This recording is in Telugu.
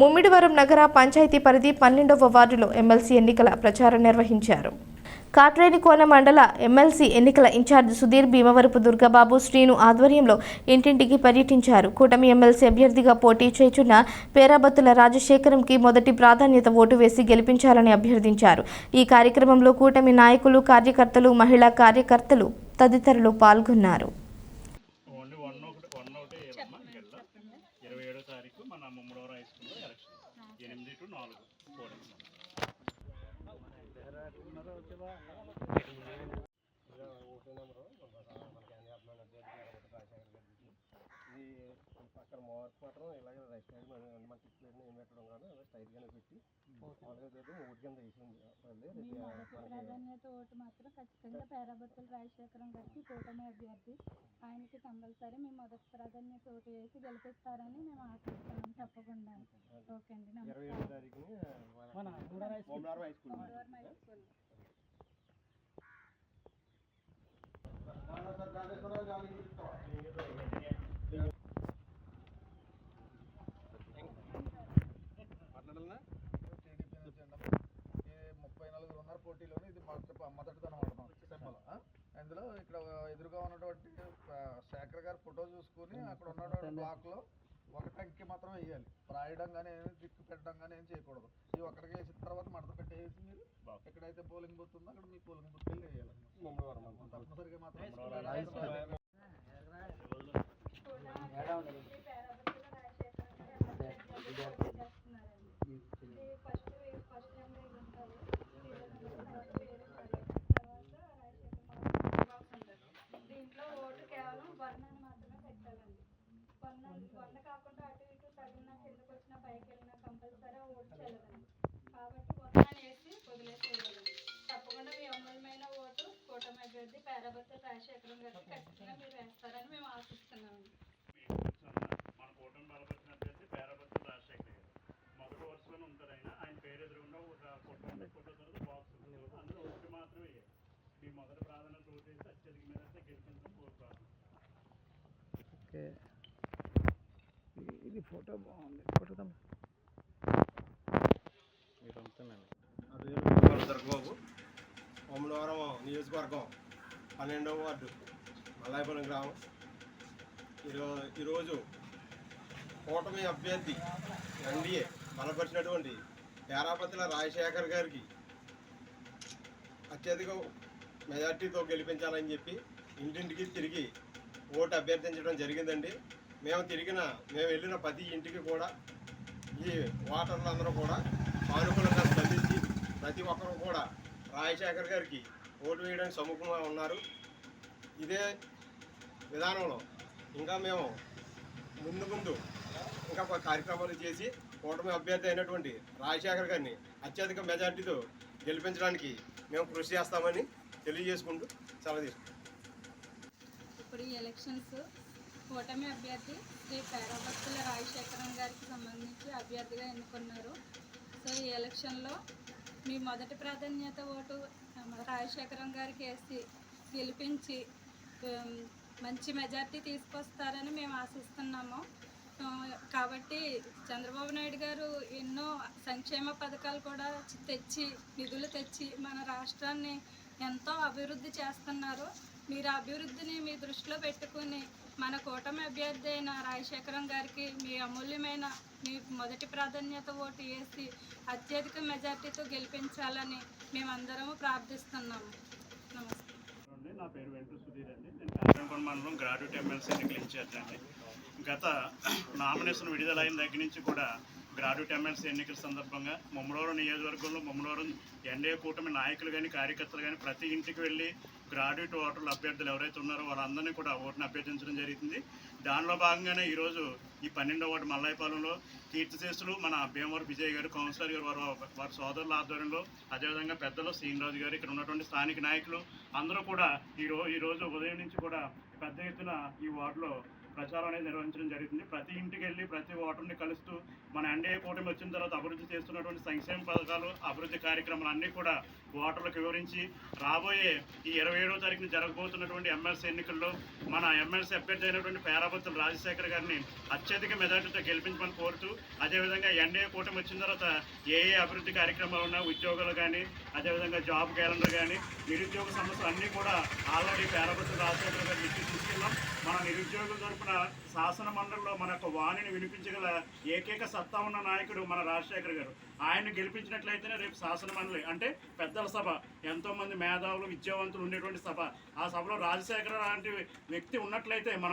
ముమ్మిడివరం నగర పంచాయతీ పరిధి పన్నెండవ వార్డులో ఎమ్మెల్సీ ఎన్నికల ప్రచారం నిర్వహించారు. కాట్రేనికోన మండల ఎమ్మెల్సీ ఎన్నికల ఇన్ఛార్జ్ సుధీర్ భీమవరపు దుర్గాబాబు శ్రీను ఆధ్వర్యంలో ఇంటింటికి పర్యటించారు. కూటమి ఎమ్మెల్సీ అభ్యర్థిగా పోటీ చేయుచున్న పేరాబత్తుల రాజశేఖరంకి మొదటి ప్రాధాన్యత ఓటు వేసి గెలిపించాలని అభ్యర్థించారు. ఈ కార్యక్రమంలో కూటమి నాయకులు కార్యకర్తలు మహిళా కార్యకర్తలు తదితరులు పాల్గొన్నారు. నాలుగు అక్కడ మార్క్ మాత్రం ఇలాగే రైట్ సైడ్ మన మన టిక్లెట్ ఏం పెట్టడం కాదు అలా స్ట్రైట్గానే పెట్టి మామూలుగా అయితే ఓటు కింద వేసింది ఓటు మాత్రం ఖచ్చితంగా పేరాబత్తుల రాజశేఖరం గారికి కూటమి అభ్యర్థి ఆయనకి కంపల్సరీ మీ మొదటి ప్రాధాన్యత ఓటు వేసి గెలిపిస్తారని మేము ఆశిస్తున్నాం తప్పకుండా ఓకే అండి నమస్కారం హై స్కూల్ ముప్పై నలుగురు ఉన్నారు పోటీలోనే ఇది మొదటి మొదటిదనం అనమాట సింబల్. అందులో ఇక్కడ ఎదురుగా ఉన్నటువంటి శేఖర్ గారి ఫోటో చూసుకుని అక్కడ ఉన్నటువంటి బ్లాక్లో ఒక టంకి మాత్రం వేయాలి. రాయడం కానీ ఏమి దిక్కు పెట్టడం కానీ ఏం చేయకూడదు. ఈ ఒక్కడికి వేసిన తర్వాత మడత పెట్టేసి మీరు ఎక్కడైతే పోలింగ్ బూత్ ఉందో అక్కడ మీ పోలింగ్ బూత్ వెళ్ళి వేయాలి తప్పనిసరిగా మాత్రం కూటమి అభ్యర్థి పేరాబత్తుల రాజశేఖరం గారు అభ్యర్థిగా పోటీ చేస్తున్నారండి. ఇది ఫస్ట్ ఫస్ట్ నెంబర్ ఇది ఉంటుంది తర్వాత పేరు ఉంటుంది. తర్వాత రాజశేఖరం బాక్స్ ఉంటుంది. దీంట్లో ఓటు కేవలం వర్ణాన్ని మాత్రమే పెట్టాలండి వన్న వన్న కాకుండా అటు ఇటు తగిలిన కిందకు వచ్చిన పైకి వెళ్ళినా కంపల్సరీ ఓటు చెల్లదండి కాబట్టి వర్ణాన్ని వేసి వదిలేసేయాలండి తప్పకుండా మీ అమూల్యమైన ఓటు కూటమి అభ్యర్థి పేరాబత్తుల రాజశేఖరం గారికి ఖచ్చితంగా మీరు వేస్తారని మేము ఆశిస్తున్నామండి మన కూటమి బలపరిచిన అభ్యర్థి పేరబత్తి రాజశేఖర్ గారు. మొదటి వరుసలోనే ఉంటారు ఆయన. ఆయన పేరు ఎదురుకుండా ఒక ఫోటో ఉంటుంది ఫోటో తర్వాత బాక్స్ ఉంటుంది అందులో ఒకటి మాత్రమే మీ మొదటి ప్రాధాన్యత ఓటు వేసి అత్యధిక మీద గెలిపించడం కోరుతాను ఇది ఫోటో బాగుంది. ఫోటో తమ్ముడు. నా పేరు భీమవరం దుర్గబాబు మోమలవరం నియోజకవర్గం. పన్నెండవ వార్డు మల్లాయపురం గ్రామం. ఈరో ఈరోజు కూటమి అభ్యర్థి ఎన్డీఏ బలపరిచినటువంటి పేరాపతిల రాజశేఖర్ గారికి అత్యధిక మెజార్టీతో గెలిపించాలని చెప్పి ఇంటింటికి తిరిగి ఓటు అభ్యర్థించడం జరిగిందండి. మేము తిరిగిన మేము వెళ్ళిన ప్రతి ఇంటికి కూడా ఈ ఓటర్లు అందరూ కూడా సానుకూలంగా స్పందించి ప్రతి ఒక్కరూ కూడా రాజశేఖర్ గారికి ఓటు వేయడానికి సముఖంగా ఉన్నారు. ఇదే విధానంలో ఇంకా మేము ముందు ముందు ఇంకా కార్యక్రమాలు చేసి కూటమి అభ్యర్థి అయినటువంటి రాజశేఖర్ గారిని అత్యధిక మెజార్టీతో గెలిపించడానికి మేము కృషి చేస్తామని తెలియజేసుకుంటూ సెలవు తీసుకుంటాం ఇప్పుడు ఈ ఎలక్షన్స్ కూటమి అభ్యర్థి శ్రీ పేరభక్తుల రాజశేఖరం గారికి సంబంధించి అభ్యర్థిగా ఎన్నుకున్నారు. సో ఈ ఎలక్షన్లో మీ మొదటి ప్రాధాన్యత ఓటు రాజశేఖరం గారికి వేసి గెలిపించి మంచి మెజార్టీ తీసుకొస్తారని మేము ఆశిస్తున్నాము. కాబట్టి చంద్రబాబు నాయుడు గారు ఎన్నో సంక్షేమ పథకాలు కూడా తెచ్చి నిధులు తెచ్చి మన రాష్ట్రాన్ని ఎంతో అభివృద్ధి చేస్తున్నారు. మీరు అభివృద్ధిని మీ దృష్టిలో పెట్టుకుని మన కూటమి అభ్యర్థి అయిన రాజశేఖరం గారికి మీ అమూల్యమైన మీ మొదటి ప్రాధాన్యత ఓటు వేసి అత్యధిక మెజార్టీతో గెలిపించాలని మేమందరము ప్రార్థిస్తున్నాము. నమస్తే నా పేరు వెంకట సుధీర్ అండి. నేను కాకినాడ మండలం గ్రాడ్యుయేట్ ఎమ్మెల్సీ ఎన్నికలు ఇన్ఛార్జ్ అండి గత నామినేషన్ విడుదలైన దగ్గర నుంచి కూడా గ్రాడ్యుయేట్ ఎమ్మెల్సీ ఎన్నికల సందర్భంగా ముమ్మడవరం నియోజకవర్గంలో ముమ్మడవరం ఎన్డీఏ కూటమి నాయకులు కానీ కార్యకర్తలు కానీ ప్రతి ఇంటికి వెళ్ళి గ్రాడ్యుయేట్ ఓటర్లు అభ్యర్థులు ఎవరైతే ఉన్నారో వాళ్ళందరినీ కూడా ఓటును అభ్యర్థించడం జరుగుతుంది దానిలో భాగంగానే ఈరోజు ఈ పన్నెండో ఓటు మల్లాయపాలెంలో కీర్తిశేషులు మన భీమవరం విజయ్ గారు కౌన్సిలర్ గారు వారు వారి సోదరుల ఆధ్వర్యంలో అదేవిధంగా పెద్దలు శ్రీనిరాజు గారు ఇక్కడ ఉన్నటువంటి స్థానిక నాయకులు అందరూ కూడా ఈ రో ఈ రోజు ఉదయం నుంచి కూడా పెద్ద ఎత్తున ఈ వార్డులో ప్రచారం అనేది నిర్వహించడం జరుగుతుంది. ప్రతి ఇంటికి వెళ్ళి ప్రతి ఓటర్ని కలుస్తూ మన ఎన్డీఏ కూటమి వచ్చిన తర్వాత అభివృద్ధి చేస్తున్నటువంటి సంక్షేమ పథకాలు అభివృద్ధి కార్యక్రమాలు అన్నీ కూడా ఓటర్లకు వివరించి రాబోయే ఈ ఇరవై ఏడవ తారీఖున జరగబోతున్నటువంటి ఎమ్మెల్సీ ఎన్నికల్లో మన ఎమ్మెల్సీ అభ్యర్థి అయినటువంటి పేరాబత్తుల రాజశేఖర్ గారిని అత్యధిక మెజార్టీతో గెలిపించమని కోరుతూ అదేవిధంగా ఎన్డీఏ కూటమి వచ్చిన తర్వాత ఏ ఏ అభివృద్ధి కార్యక్రమాలు ఉన్నా ఉద్యోగాలు కానీ అదేవిధంగా జాబ్ క్యాలెండర్ కానీ నిరుద్యోగ సమస్యలు అన్నీ కూడా ఆల్రెడీ పేరాబత్తుల రాజశేఖర్ గారి దృష్టికి తీసుకెళ్ళాం మన నిరుద్యోగుల చొప్పున శాసన మండలిలో మన యొక్క వాణిని వినిపించగల ఏకైక సత్తా ఉన్న నాయకుడు మన రాజశేఖర్ గారు. ఆయన గెలిపించినట్లయితేనే రేపు శాసన మండలి అంటే పెద్దల సభ ఎంతో మంది మేధావులు విద్యావంతులు ఉండేటువంటి సభ. ఆ సభలో రాజశేఖర లాంటి వ్యక్తి ఉన్నట్లయితే మన